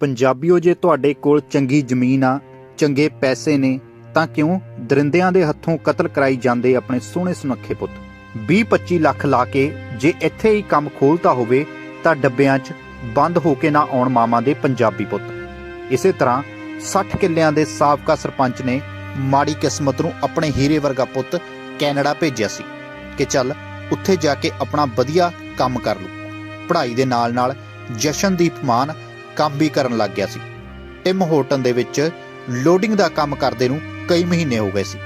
ਪੰਜਾਬੀਓ, ਜੇ ਤੁਹਾਡੇ ਕੋਲ ਚੰਗੀ ਜ਼ਮੀਨ ਆ, ਚੰਗੇ ਪੈਸੇ ਨੇ, ਤਾਂ ਕਿਉਂ ਦਰਿੰਦਿਆਂ ਦੇ ਹੱਥੋਂ ਕਤਲ ਕਰਾਈ ਜਾਂਦੇ ਆਪਣੇ ਸੋਹਣੇ ਸੁਨੱਖੇ ਪੁੱਤ? 20-25 ਲੱਖ ਲਾ ਕੇ ਜੇ ਇੱਥੇ ਹੀ ਕੰਮ ਖੋਲਤਾ ਹੋਵੇ, ਤਾਂ ਡੱਬਿਆਂ 'ਚ ਬੰਦ ਹੋ ਕੇ ਨਾ ਆਉਣ ਮਾਵਾਂ ਦੇ ਪੰਜਾਬੀ ਪੁੱਤ। ਇਸੇ ਤਰ੍ਹਾਂ 60 ਕਿੱਲਿਆਂ ਦੇ ਸਾਬਕਾ ਸਰਪੰਚ ਨੇ ਮਾੜੀ ਕਿਸਮਤ ਨੂੰ ਆਪਣੇ ਹੀਰੇ ਵਰਗਾ ਪੁੱਤ ਕੈਨੇਡਾ ਭੇਜਿਆ ਸੀ ਕਿ ਚੱਲ ਉੱਥੇ ਜਾ ਕੇ ਆਪਣਾ ਵਧੀਆ ਕੰਮ ਕਰ ਲੂ ਪੜ੍ਹਾਈ ਦੇ ਨਾਲ-ਨਾਲ ਜਸ਼ਨਦੀਪ ਮਾਨ ਕੰਮ ਵੀ ਕਰਨ ਲੱਗ ਗਿਆ ਸੀ। ਟਿਮ ਹੋਟਨ ਦੇ ਵਿੱਚ ਲੋਡਿੰਗ ਦਾ ਕੰਮ ਕਰਦੇ ਨੂੰ ਕਈ ਮਹੀਨੇ ਹੋ ਗਏ ਸੀ।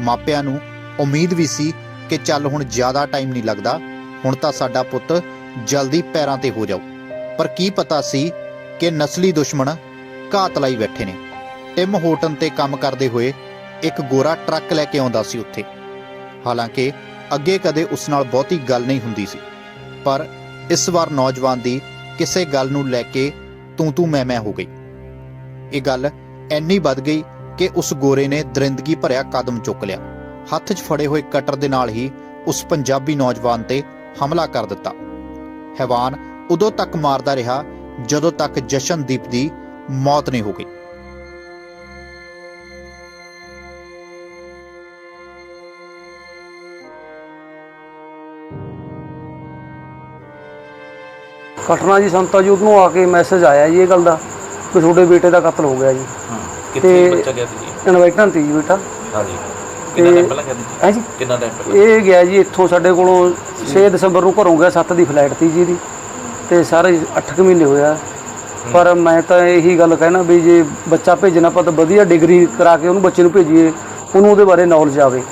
ਮਾਪਿਆਂ ਨੂੰ ਉਮੀਦ ਵੀ ਸੀ ਕਿ ਚੱਲ ਹੁਣ ਜ਼ਿਆਦਾ ਟਾਈਮ ਨਹੀਂ ਲੱਗਦਾ, ਹੁਣ ਤਾਂ ਸਾਡਾ ਪੁੱਤ ਜਲਦੀ ਪੈਰਾਂ ਤੇ ਹੋ ਜਾਊ। ਪਰ ਕੀ ਪਤਾ ਸੀ ਕਿ ਨਸਲੀ ਦੁਸ਼ਮਣ ਘਾਤ ਲਾਈ ਬੈਠੇ ਨੇ। ਟਿਮ ਹੋਟਨ ਤੇ ਕੰਮ ਕਰਦੇ ਹੋਏ ਇੱਕ ਗੋਰਾ ਟਰੱਕ ਲੈ ਕੇ ਆਉਂਦਾ ਸੀ ਉੱਥੇ। ਹਾਲਾਂਕਿ ਅੱਗੇ ਕਦੇ ਉਸ ਨਾਲ ਬਹੁਤੀ ਗੱਲ ਨਹੀਂ ਹੁੰਦੀ ਸੀ। ਪਰ ਇਸ ਵਾਰ ਨੌਜਵਾਨ ਦੀ ਕਿਸੇ ਗੱਲ ਨੂੰ ਲੈ ਕੇ ਤੂੰ ਤੂੰ ਮੈਂ ਮੈਂ ਹੋ ਗਈ। ਇਹ ਗੱਲ ਐਨੀ ਵੱਧ ਗਈ ਕਿ ਉਸ ਗੋਰੇ ਨੇ ਦਰਿੰਦਗੀ ਭਰਿਆ ਕਦਮ ਚੁੱਕ ਲਿਆ। ਹੱਥ 'ਚ ਫੜੇ ਹੋਏ ਕਟਰ ਦੇ ਨਾਲ ਹੀ ਉਸ ਪੰਜਾਬੀ ਨੌਜਵਾਨ ਤੇ ਹਮਲਾ ਕਰ ਦਿੱਤਾ। ਹੈਵਾਨ ਉਦੋਂ ਤੱਕ ਮਾਰਦਾ ਰਿਹਾ ਜਦੋਂ ਤੱਕ ਜਸ਼ਨਦੀਪ ਦੀ ਮੌਤ ਨਹੀਂ ਹੋ ਗਈ। ਘਟਨਾ ਜੀ ਸੰਤਾ ਜੀ ਉਹਨੂੰ ਆ ਕੇ ਮੈਸੇਜ ਆਇਆ ਜੀ ਇਹ ਗੱਲ ਦਾ ਕਿ ਤੁਹਾਡੇ ਬੇਟੇ ਦਾ ਕਤਲ ਹੋ ਗਿਆ ਜੀ। ਕਿੱਥੇ ਤੇ- ਬੱਚਾ ਗਿਆ ਸੀ ਜੀ? ਇਨਵਾਈਟਾਂ ਤੀ ਜੀ ਬੇਟਾ। ਹਾਂਜੀ ਕਿੰਨਾ ਤੇ- ਟਾਈਮ ਪਹਿਲਾਂ ਗਿਆ ਸੀ ਜੀ? ਹੈ ਜੀ? ਕਿੰਨਾ ਟਾਈਮ ਪਹਿਲਾਂ? ਇਹ ਗਿਆ ਜੀ ਇੱਥੋਂ ਸਾਡੇ ਕੋਲੋਂ 6 ਦਸੰਬਰ ਨੂੰ ਘਰੋਂ ਗਿਆ 7 ਦੀ ਫਲਾਈਟ ਤੀ ਜੀ ਦੀ। ਤੇ ਸਾਰੇ 8 ਕੁ ਮਹੀਨੇ ਹੋਇਆ। ਪਰ ਮੈਂ ਤਾਂ ਇਹੀ ਗੱਲ ਕਹਿਣਾ ਵੀ ਜੇ ਬੱਚਾ ਭੇਜਣਾ ਆਪਾਂ ਤਾਂ ਵਧੀਆ ਡਿਗਰੀ ਕਰਾ ਕੇ ਉਹਨੂੰ ਬੱਚੇ ਨੂੰ ਭੇਜੀਏ ਉਹਨੂੰ ਉਹਦੇ ਬਾਰੇ ਨੌਲੇਜ ਆਵੇ।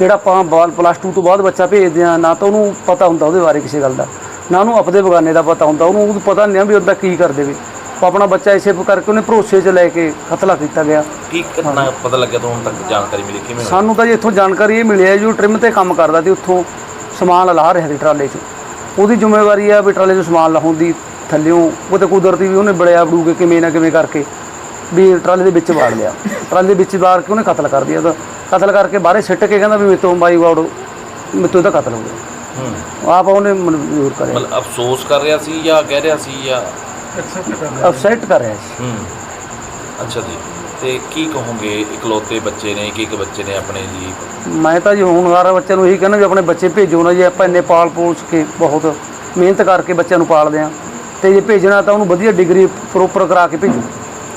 ਜਿਹੜਾ ਆਪਾਂ ਬਾਲ ਪਲੱਸ 2 ਤੋਂ ਬਾਅਦ ਬੱਚਾ ਭੇਜਦੇ ਆ ਨਾ ਤਾਂ ਉਹਨੂੰ ਪਤਾ ਹੁੰਦਾ ਉਹਦੇ ਬਾਰੇ ਕਿਸੇ ਗੱਲ ਦਾ। ਨਾ ਉਹਨੂੰ ਆਪਦੇ ਬਗਾਨੇ ਦਾ ਪਤਾ ਹੁੰਦਾ ਉਹਨੂੰ ਉਹਨੂੰ ਪਤਾ ਨਹੀਂ ਆ ਵੀ ਉਹਦਾ ਕੀ ਕਰ ਦੇਵੇ। ਉਹ ਆਪਣਾ ਬੱਚਾ ਇਸੇ ਕਰਕੇ ਉਹਨੇ ਭਰੋਸੇ 'ਚ ਲੈ ਕੇ ਕਤਲਾ ਕੀਤਾ ਗਿਆ। ਕੀ ਘਟਨਾ ਪਤਾ ਲੱਗਿਆ ਤੁਹਾਨੂੰ ਹੁਣ ਤੱਕ ਜਾਣਕਾਰੀ ਮਿਲੀ? ਕਿਵੇਂ? ਸਾਨੂੰ ਤਾਂ ਜੀ ਇੱਥੋਂ ਜਾਣਕਾਰੀ ਇਹ ਮਿਲੀ ਹੈ ਜੀ ਉਹ ਟ੍ਰਿਮ ਤੇ ਕੰਮ ਕਰਦਾ ਸੀ ਉੱਥੋਂ ਸਮਾਨ ਲਾਹ ਰਿਹਾ ਸੀ ਟਰਾਲੇ 'ਚ। ਉਹਦੀ ਜ਼ਿੰਮੇਵਾਰੀ ਆ ਵੀ ਟਰਾਲੇ 'ਚ ਸਮਾਨ ਲਾਹੁਣ ਦੀ ਥੱਲਿਓਂ ਉਹ ਤੇ ਕੁਦਰਤੀ ਵੀ ਉਹਨੇ ਬੜਿਆ ਬੜੂ ਕੇ ਕਿਵੇਂ ਨਾ ਕਿਵੇਂ ਕਰਕੇ ਵੀ ਟਰਾਲੇ ਦੇ ਵਿੱਚ ਵਾੜ ਲਿਆ। ਟਰਾਲੇ ਦੇ ਵਿੱਚ ਵਾੜ ਕੇ ਉਹਨੇ ਕਤਲ ਕਰ ਦਿਆ ਉਹਦਾ ਕਤਲ ਕਰਕੇ ਬਾਹਰੇ ਸਿੱਟ ਕੇ ਕਹਿੰਦਾ ਵੀ ਮੇਤੋਂ ਬਾਈ ਵਾੜੋ ਮੇਤੋਂ ਇਹਦਾ ਕਤਲ ਹੋ ਗਿਆ। ਆਪ ਉਹਨੇ ਮਨਜ਼ੂਰ ਕਰਿਆ। ਮਤਲਬ ਅਫਸੋਸ ਕਰ ਰਿਹਾ ਸੀ ਜਾਂ ਕਹਿ ਰਿਹਾ ਸੀ ਜਾਂ ਅਫਸੈਟ ਕਰ ਰਿਹਾ ਸੀ। ਹੂੰ। ਅੱਛਾ ਜੀ। ਤੇ ਕੀ ਕਹੋਗੇ ਇਕਲੌਤੇ ਬੱਚੇ ਨੇ ਇੱਕ ਇੱਕ ਬੱਚੇ ਨੇ ਆਪਣੇ ਜੀ? ਮੈਂ ਤਾਂ ਜੀ ਹੁਣ ਹਰ ਬੱਚੇ ਨੂੰ ਇਹੀ ਕਹਿੰਦਾ ਵੀ ਆਪਣੇ ਬੱਚੇ ਭੇਜੋ ਨਾ ਜੀ ਆਪਾਂ ਇੰਨੇ ਪਾਲ ਪੋਸ ਕੇ ਬਹੁਤ ਮਿਹਨਤ ਕਰਕੇ ਬੱਚਿਆਂ ਨੂੰ ਪਾਲਦੇ ਆ ਤੇ ਜੇ ਭੇਜਣਾ ਤਾਂ ਉਹਨੂੰ ਵਧੀਆ ਡਿਗਰੀ ਪ੍ਰੋਪਰ ਕਰਾ ਕੇ ਭੇਜੋ।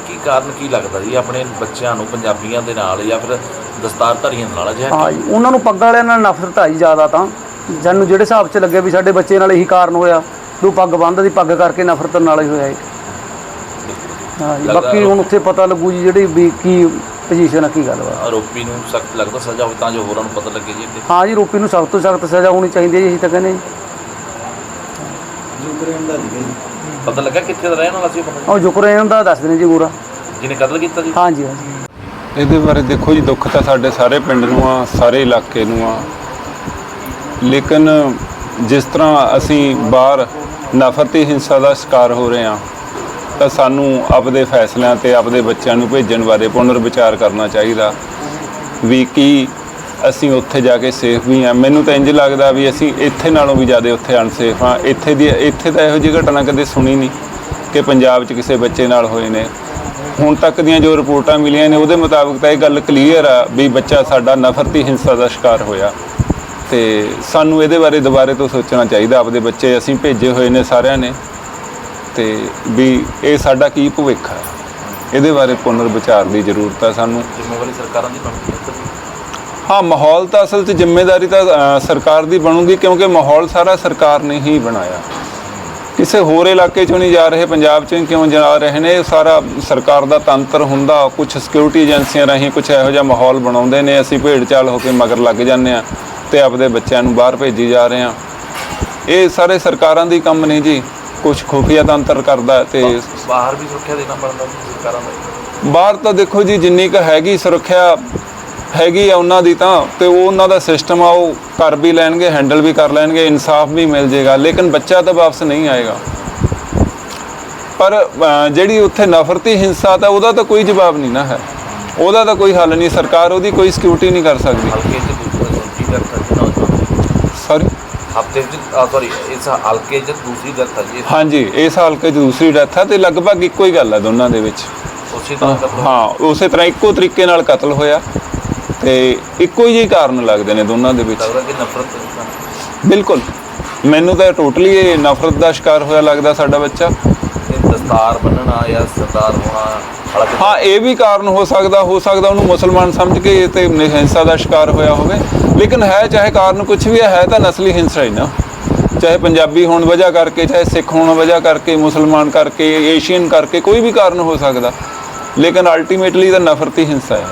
ਕੀ ਕਾਰਨ ਕੀ ਲੱਗਦਾ ਜੀ ਆਪਣੇ ਬੱਚਿਆਂ ਨੂੰ ਪੰਜਾਬੀਆਂ ਦੇ ਨਾਲ ਜਾਂ ਫਿਰ ਦਸਤਾਰਧਾਰੀਆਂ ਨਾਲ ਅਜਿਹਾ ਹਾਂ ਜੀ ਉਹਨਾਂ ਨੂੰ ਪੱਗ ਵਾਲਿਆਂ ਨਾਲ ਨਫ਼ਰਤ ਆਈ ਜ਼ਿਆਦਾ ਤਾਂ। ਜਾਨੂੰ ਜਿਹੜੇ ਹਿਸਾਬ 'ਚ ਲੱਗਿਆ ਵੀ ਸਾਡੇ ਬੱਚੇ ਨਾਲ ਇਹੀ ਕਾਰਨ ਹੋਇਆ ਉਹ ਪੱਗ ਬੰਨ੍ਹਦਾ ਦੀ ਪੱਗ ਕਰਕੇ ਨਫ਼ਰਤ ਨਾਲ ਹੀ ਹੋਇਆ ਇਹ। ਹਾਂ ਜੀ ਲੱਗਦਾ ਬਾਕੀ ਹੁਣ ਉੱਥੇ ਪਤਾ ਲੱਗੂ ਜੀ ਜਿਹੜੀ ਵੀ ਕੀ ਪੋਜੀਸ਼ਨ ਆ ਕੀ ਗੱਲ ਵਾ। ਆਰੋਪੀ ਨੂੰ ਸਖਤ ਲੱਗਦਾ ਸਜ਼ਾ ਹੋਵੇ ਤਾਂ ਜੋ ਹੋਰਾਂ ਨੂੰ ਪਤਾ ਲੱਗੇ ਜੀ ਹਾਂ ਜੀ ਰੂਪੀ ਨੂੰ ਸਖਤ ਤੋਂ ਸਖਤ ਸਜ਼ਾ ਹੋਣੀ ਚਾਹੀਦੀ ਹੈ ਜੀ ਅਸੀਂ ਤਾਂ ਕਹਿੰਦੇ ਜੀ। ਪਤਾ ਲੱਗਾ ਕਿੱਥੇ ਦਾ ਰਹਿਣ ਵਾਲਾ ਸੀ ਉਹ ਬੰਦਾ ਉਹ ਜੁਕਰੇ ਦਾ ਦੱਸ ਦੇਣੇ ਜੀ ਗੋਰਾ ਜਿਹਨੇ ਕਤਲ ਕੀਤਾ ਜੀ? ਹਾਂ ਜੀ ਹਾਂ ਜੀ। ਇਹਦੇ ਬਾਰੇ ਦੇਖੋ ਜੀ ਦੁੱਖ ਤਾਂ ਸਾਡੇ ਸਾਰੇ ਪਿੰਡ ਨੂੰ ਆ ਸਾਰੇ ਇਲਾਕੇ ਨੂੰ ਆ। ਲੇਕਿਨ ਜਿਸ ਤਰ੍ਹਾਂ ਅਸੀਂ ਬਾਹਰ ਨਫ਼ਰਤੀ ਹਿੰਸਾ ਦਾ ਸ਼ਿਕਾਰ ਹੋ ਰਹੇ ਹਾਂ, ਤਾਂ ਸਾਨੂੰ ਆਪਦੇ ਫੈਸਲਿਆਂ ਤੇ ਆਪਦੇ ਬੱਚਿਆਂ ਨੂੰ ਭੇਜਣ ਬਾਰੇ ਪੁਨਰ ਵਿਚਾਰ ਕਰਨਾ ਚਾਹੀਦਾ। ਵੀ ਕੀ ਅਸੀਂ ਉੱਥੇ ਜਾ ਕੇ ਸੇਫ ਵੀ ਆ ਮੈਨੂੰ ਤਾਂ ਇੰਜ ਲੱਗਦਾ ਵੀ ਅਸੀਂ ਇੱਥੇ ਨਾਲੋਂ ਵੀ ਜ਼ਿਆਦਾ ਉੱਥੇ ਅਨਸੇਫ ਆ ਇੱਥੇ ਦੀ, ਇੱਥੇ ਤਾਂ ਇਹੋ ਜਿਹੀ ਘਟਨਾ ਕਦੇ ਸੁਣੀ ਨਹੀਂ ਕਿ ਪੰਜਾਬ 'ਚ ਕਿਸੇ ਬੱਚੇ ਨਾਲ ਹੋਏ ਨੇ। ਹੁਣ ਤੱਕ ਦੀਆਂ ਜੋ ਰਿਪੋਰਟਾਂ ਮਿਲੀਆਂ ਨੇ, ਉਹਦੇ ਮੁਤਾਬਕ ਤਾਂ ਇਹ ਗੱਲ ਕਲੀਅਰ ਆ ਵੀ ਬੱਚਾ ਸਾਡਾ ਨਫ਼ਰਤੀ ਹਿੰਸਾ ਦਾ ਸ਼ਿਕਾਰ ਹੋਇਆ। ਤੇ ਸਾਨੂੰ ਇਹਦੇ ਬਾਰੇ ਦੁਬਾਰੇ ਤੋਂ ਸੋਚਣਾ ਚਾਹੀਦਾ ਆਪਦੇ ਬੱਚੇ ਅਸੀਂ ਭੇਜੇ ਹੋਏ ਨੇ ਸਾਰਿਆਂ ਨੇ ਤੇ ਵੀ ਇਹ ਸਾਡਾ ਕੀ ਭਵਿੱਖ ਹੈ ਇਹਦੇ ਬਾਰੇ ਪੁਨਰ ਵਿਚਾਰ ਦੀ ਜ਼ਰੂਰਤ ਹੈ ਸਾਨੂੰ। ਜ਼ਿੰਮੇਵਾਰੀ ਸਰਕਾਰਾਂ ਦੀ ਬਣਦੀ ਹੈ ਹਾਂ ਮਾਹੌਲ ਤਾਂ ਅਸਲ 'ਚ ਜ਼ਿੰਮੇਵਾਰੀ ਤਾਂ ਸਰਕਾਰ ਦੀ ਬਣੂਗੀ ਕਿਉਂਕਿ ਮਾਹੌਲ ਸਾਰਾ ਸਰਕਾਰ ਨੇ ਹੀ ਬਣਾਇਆ। ਕਿਸੇ ਹੋਰ ਇਲਾਕੇ 'ਚੋਂ ਨਹੀਂ ਜਾ ਰਹੇ ਪੰਜਾਬ 'ਚੋਂ ਕਿਉਂ ਜਾ ਰਹੇ ਨੇ? ਇਹ ਸਾਰਾ ਸਰਕਾਰ ਦਾ ਤੰਤਰ ਹੁੰਦਾ ਕੁਝ ਸਿਕਿਉਰਿਟੀ ਏਜੰਸੀਆਂ ਰਾਹੀਂ ਕੁਝ ਇਹੋ ਜਿਹਾ ਮਾਹੌਲ ਬਣਾਉਂਦੇ ਨੇ ਅਸੀਂ ਭੇਡ ਚਾਲ ਹੋ ਕੇ ਮਗਰ ਲੱਗ ਜਾਂਦੇ ਆ ਤੇ ਆਪਦੇ ਬੱਚਿਆਂ ਨੂੰ ਬਾਹਰ ਭੇਜੀ ਜਾ ਰਹੇ ਆ ਇਹ ਸਾਰੇ ਸਰਕਾਰਾਂ ਦੀ ਕੰਮ ਨਹੀਂ ਜੀ। ਕੁਝ ਖੁਫੀਆ ਤੰਤਰ ਕਰਦਾ ਤੇ ਬਾਹਰ ਵੀ ਸੁਰੱਖਿਆ ਦੇਣਾ ਜੀ ਸਰਕਾਰਾਂ ਦਾ। ਬਾਹਰ ਤਾਂ ਦੇਖੋ ਜੀ ਜਿੰਨੀ ਕੁ ਹੈਗੀ ਸੁਰੱਖਿਆ ਹੈਗੀ ਆ ਉਹਨਾਂ ਦੀ ਤਾਂ ਤੇ ਉਹ ਉਹਨਾਂ ਦਾ ਸਿਸਟਮ ਆ ਉਹ ਕਰ ਵੀ ਲੈਣਗੇ ਹੈਂਡਲ ਵੀ ਕਰ ਲੈਣਗੇ ਇਨਸਾਫ ਵੀ ਮਿਲ ਜੇਗਾ। ਲੇਕਿਨ ਬੱਚਾ ਤਾਂ ਵਾਪਸ ਨਹੀਂ ਆਏਗਾ। ਪਰ ਜਿਹੜੀ ਉੱਥੇ ਨਫ਼ਰਤੀ ਹਿੰਸਾ ਤਾਂ ਉਹਦਾ ਤਾਂ ਕੋਈ ਜਵਾਬ ਨਹੀਂ ਨਾ ਹੈ। ਉਹਦਾ ਤਾਂ ਕੋਈ ਹੱਲ ਨਹੀਂ। ਸਰਕਾਰ ਉਹਦੀ ਕੋਈ ਸਿਕਿਉਰਿਟੀ ਨਹੀਂ ਕਰ ਸਕਦੀ। ਹਫ਼ਤੇ ਸੌਰੀ ਇਸ ਹਲਕੇ 'ਚ ਦੂਸਰੀ ਡੈਥ ਹੈ ਜੀ। ਹਾਂਜੀ ਇਸ ਦੂਸਰੀ ਡੈਥ ਤੇ ਲਗਭਗ ਇੱਕੋ ਹੀ ਗੱਲ ਆ ਦੋਨਾਂ ਦੇ ਵਿੱਚ। ਉਸੇ ਤਰ੍ਹਾਂ ਦਾ ਹਾਂ ਉਸੇ ਤਰ੍ਹਾਂ ਇੱਕੋ ਤਰੀਕੇ ਨਾਲ ਕਤਲ ਹੋਇਆ ਤੇ ਇੱਕੋ ਹੀ ਜਿਹੇ ਕਾਰਨ ਲੱਗਦੇ ਨੇ ਦੋਨਾਂ ਦੇ ਵਿੱਚ। ਲੱਗਦਾ ਕਿ ਨਫ਼ਰਤ ਦਾ ਬਿਲਕੁਲ। ਮੈਨੂੰ ਤਾਂ ਟੋਟਲੀ ਇਹ ਨਫ਼ਰਤ ਦਾ ਸ਼ਿਕਾਰ ਹੋਇਆ ਲੱਗਦਾ ਸਾਡਾ ਬੱਚਾ। ਇਹ ਬੰਨਣਾ ਜਾਂ ਸਰਦਾਰ ਹੋਣਾ ਹਾਂ, ਇਹ ਵੀ ਕਾਰਨ ਹੋ ਸਕਦਾ ਹੋ ਸਕਦਾ ਉਹਨੂੰ ਮੁਸਲਮਾਨ ਸਮਝ ਕੇ ਇਹ ਤੇ ਹਿੰਸਾ ਦਾ ਸ਼ਿਕਾਰ ਹੋਇਆ ਹੋਵੇ। ਲੇਕਿਨ ਹੈ, ਚਾਹੇ ਕਾਰਨ ਕੁਝ ਵੀ ਹੈ ਹੈ ਤਾਂ ਨਸਲੀ ਹਿੰਸਾ ਹੀ ਨਾ। ਚਾਹੇ ਪੰਜਾਬੀ ਹੋਣ ਵਜ੍ਹਾ ਕਰਕੇ, ਚਾਹੇ ਸਿੱਖ ਹੋਣ ਵਜ੍ਹਾ ਕਰਕੇ, ਮੁਸਲਮਾਨ ਕਰਕੇ, ਏਸ਼ੀਅਨ ਕਰਕੇ, ਕੋਈ ਵੀ ਕਾਰਨ ਹੋ ਸਕਦਾ। ਲੇਕਿਨ ਅਲਟੀਮੇਟਲੀ ਤਾਂ ਨਫ਼ਰਤੀ ਹਿੰਸਾ ਹੈ।